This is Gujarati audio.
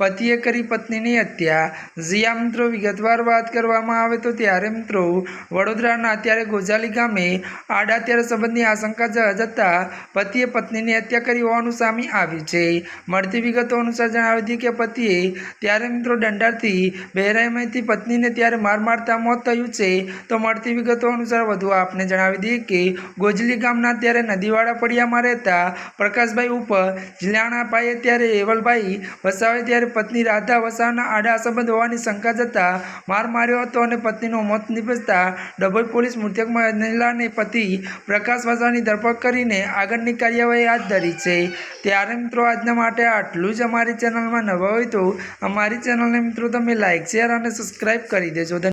પતિએ કરી પત્નીની હત્યા. જ્યાં મિત્રો વિગતવાર વાત કરવામાં આવે તો ત્યારે મિત્રો વડોદરાના અત્યારે ગોજાલી ગામે આડા ત્યારે સંબંધની આશંકા જતા પતિએ પત્નીની હત્યા કરી હોવાનું સામે આવ્યું છે. મળતી વિગતો અનુસાર જણાવી હતી કે પતિએ ત્યારે મિત્રો દંડાથી બહેરાઈમાંથી પત્નીને ત્યારે માર મારતા મોત થયું છે. તો મળતી વિગતો અનુસાર વધુ આપને જણાવી દઈએ કે ગોજલી ગામના ત્યારે નદીવાળા ફળિયામાં રહેતા પ્રકાશભાઈ ઉપર જિલ્લાના પાયે ત્યારે હેવલભાઈ વસાવે ત્યારે પત્ની રાધા વસાવાના આડા સંબંધ હોવાની શંકા જતા માર માર્યો હતો અને પત્નીનું મોત નિપજતા ડભોઈ પોલીસ મૃતકમાં મહિલાને પતિ પ્રકાશ વસાવાની ધરપકડ કરીને આગળની કાર્યવાહી હાથ ધરી છે ત્યારે મિત્રો આજના માટે આટલું જ અમારી ચેનલમાં નવા હોય તો અમારી ચેનલને મિત્રો તમે લાઇક શેર અને સબસ્ક્રાઈબ કરી દેજો.